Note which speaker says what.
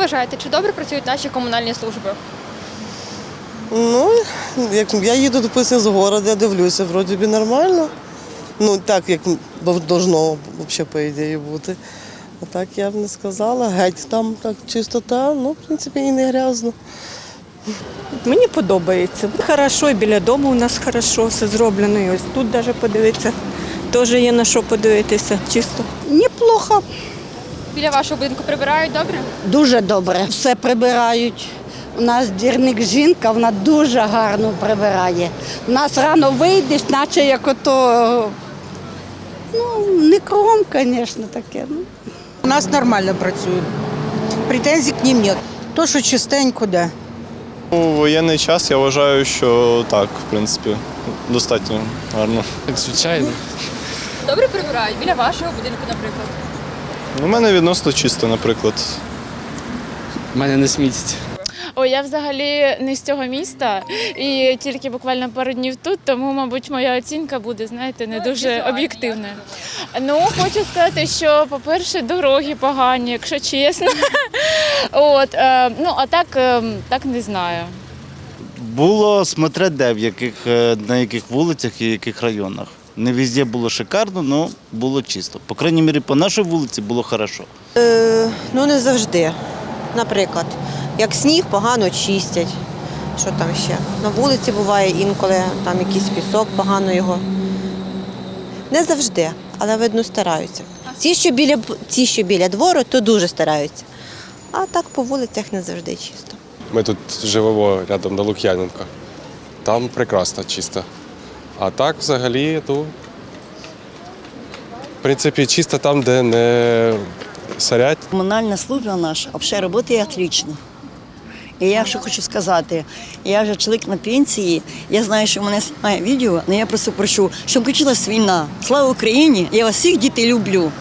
Speaker 1: вважаєте, чи добре працюють наші комунальні служби?
Speaker 2: Ну, як я їду, допустим, з города, я дивлюся, вроді би нормально. Ну, так, як должно взагалі, по ідеї, бути. А так я б не сказала. Геть там так чистота, ну, в принципі, і не грязно.
Speaker 3: Мені подобається. Хорошо, і біля дому у нас хорошо все зроблено. І ось тут навіть подивитися. Теж є на що подивитися. Чисто.
Speaker 4: Неплохо,
Speaker 1: Біля вашого будинку прибирають добре?
Speaker 4: дуже добре. Все прибирають. У нас дірник жінка, вона дуже гарно прибирає. У нас рано вийдеш, наче як ото. Ну, не кругом, звісно, таке. Ну.
Speaker 5: У нас нормально працюють. Претензій к ним нет. То, що чистенько, да.
Speaker 6: У воєнний час я вважаю, що так, в принципі, достатньо гарно.
Speaker 7: Так, звичайно.
Speaker 1: Добре прибирають біля вашого будинку, наприклад.
Speaker 6: У мене відносно чисто, наприклад.
Speaker 7: В мене не смітять.
Speaker 8: Ой, я взагалі не з цього міста і тільки буквально пару днів тут, тому, мабуть, моя оцінка буде, знаєте, не дуже об'єктивною. Ну, хочу сказати, що, по-перше, дороги погані, якщо чесно. От, е, ну, а так, е, так не знаю.
Speaker 9: Було смотря де, в яких, е, на яких вулицях і яких районах. Не везде було шикарно, але було чисто. По крайній мірі, по нашій вулиці було хорошо.
Speaker 10: Ну не завжди. Наприклад, як сніг погано чистять. Що там ще? На вулиці буває інколи, там якийсь пісок, погано його. Не завжди, але видно стараються. Ті, що біля ті, що біля двору, то дуже стараються. А так по вулицях не завжди чисто.
Speaker 11: Ми тут живемо рядом на Лук'яненка. Там прекрасно чисто. А так взагалі, ну, в принципі, чисто там, де не сорять.
Speaker 12: Комунальна служба наша взагалі працює отлично. І я що хочу сказати, я вже чоловік на пенсії, я знаю, що в мене знімає відео, але я просто прошу, щоб кінчилась війна. Слава Україні! Я вас всіх дітей люблю.